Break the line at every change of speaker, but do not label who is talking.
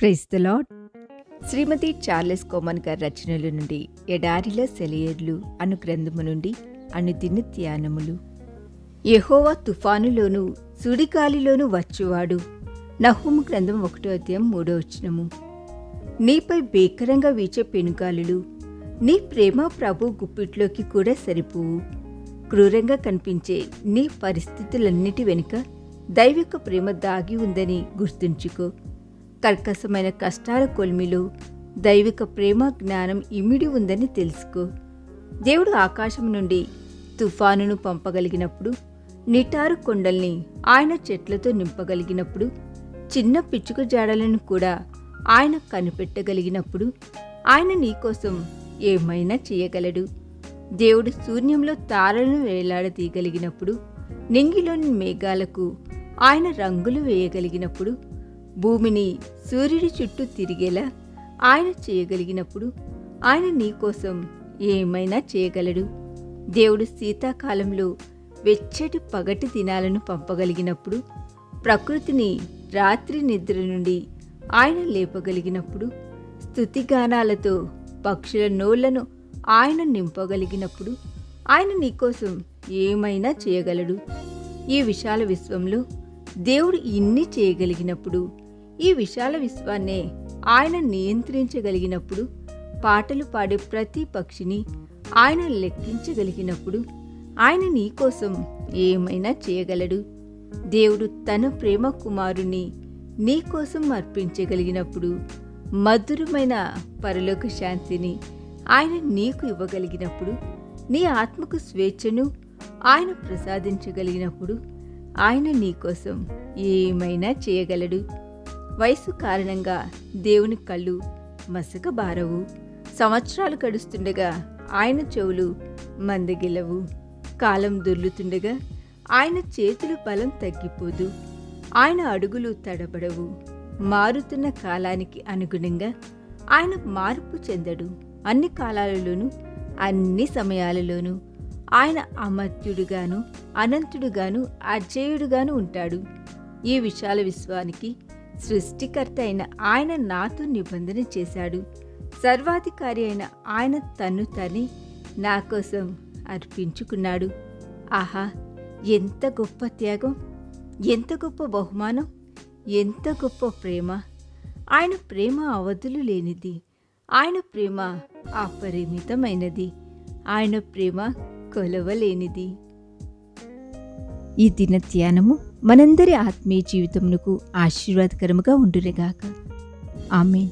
Praise the Lord Shrimati Charles Cowman గారి రచనల నుండి ఎడారిలో సెలయర్లు అను గ్రంథము నుండి అనుదిన ధ్యానములు. యహోవా తుఫానులోను సుడిగాలిలోను వచ్చువాడు. నహుము గ్రంథం ఒకటో అధ్యాయం మూడో వచనము. నీపై భీకరంగా వీచే పెనుగాలులు నీ ప్రేమ ప్రభు గుప్పిట్లోకి కూడా సరిపోవు. క్రూరంగా కనిపించే నీ పరిస్థితులన్నిటి వెనుక దైవిక ప్రేమ దాగి ఉందని గుర్తుంచుకో. కర్కశమైన కష్టాల కొలిమిలో దైవిక ప్రేమ జ్ఞానం ఇమిడి ఉందని తెలుసుకో. దేవుడు ఆకాశం నుండి తుఫానును పంపగలిగినప్పుడు నిటారు కొండల్ని ఆయన చెట్లతో నింపగలిగినప్పుడు చిన్న పిచ్చుక జాడలను కూడా ఆయన కనిపెట్టగలిగినప్పుడు ఆయన నీకోసం ఏమైనా చేయగలడు. దేవుడు శూన్యంలో తారలను వేలాడదీయగలిగినప్పుడు నింగిలోని మేఘాలకు ఆయన రంగులు వేయగలిగినప్పుడు భూమిని సూర్యుడి చుట్టూ తిరిగేలా ఆయన చేయగలిగినప్పుడు ఆయన నీకోసం ఏమైనా చేయగలడు. దేవుడు శీతాకాలంలో వెచ్చటి పగటి దినాలను పంపగలిగినప్పుడు ప్రకృతిని రాత్రి నిద్ర నుండి ఆయన లేపగలిగినప్పుడు స్థుతిగానాలతో పక్షుల నోళ్ళను ఆయన నింపగలిగినప్పుడు ఆయన నీకోసం ఏమైనా చేయగలడు. ఈ విశాల విశ్వంలో దేవుడు ఇన్ని చేయగలిగినప్పుడు ఈ విశాల విశ్వాన్నే ఆయన నియంత్రించగలిగినప్పుడు పాటలు పాడే ప్రతి పక్షిని ఆయన లెక్కించగలిగినప్పుడు ఆయన నీకోసం ఏమైనా చేయగలడు. దేవుడు తన ప్రేమ కుమారుని నీకోసం అర్పించగలిగినప్పుడు మధురమైన పరలోక శాంతిని ఆయన నీకు ఇవ్వగలిగినప్పుడు నీ ఆత్మకు స్వేచ్ఛను ఆయన ప్రసాదించగలిగినప్పుడు ఆయన నీకోసం ఏమైనా చేయగలడు. వయసు కారణంగా దేవుని కళ్ళు మసకబారవు సంవత్సరాలు గడుస్తుండగా ఆయన చెవులు మందగిలవు. కాలం దొర్లుతుండగా ఆయన చేతులు బలం తగ్గిపోదు. ఆయన అడుగులు తడబడవు. మారుతున్న కాలానికి అనుగుణంగా ఆయన మార్పు చెందడు. అన్ని కాలాలలోనూ అన్ని సమయాలలోనూ ఆయన అమర్త్యుడుగాను అనంతుడుగాను అజేయుడుగాను ఉంటాడు. ఈ విశాల విశ్వానికి సృష్టికర్త అయిన ఆయన నాతో నిబంధన చేశాడు. సర్వాధికారి అయిన ఆయన తన్ను తని నా కోసం అర్పించుకున్నాడు. ఆహా ఎంత గొప్ప త్యాగం ఎంత గొప్ప బహుమానం ఎంత గొప్ప ప్రేమ. ఆయన ప్రేమ అవధులు లేనిది ఆయన ప్రేమ అపరిమితమైనది ఆయన ప్రేమ కొలవలేనిది. ఈ దిన ధ్యానము మనందరి ఆత్మీయ జీవితమునకు ఆశీర్వాదకరముగా ఉండునుగాక. ఆమెన్.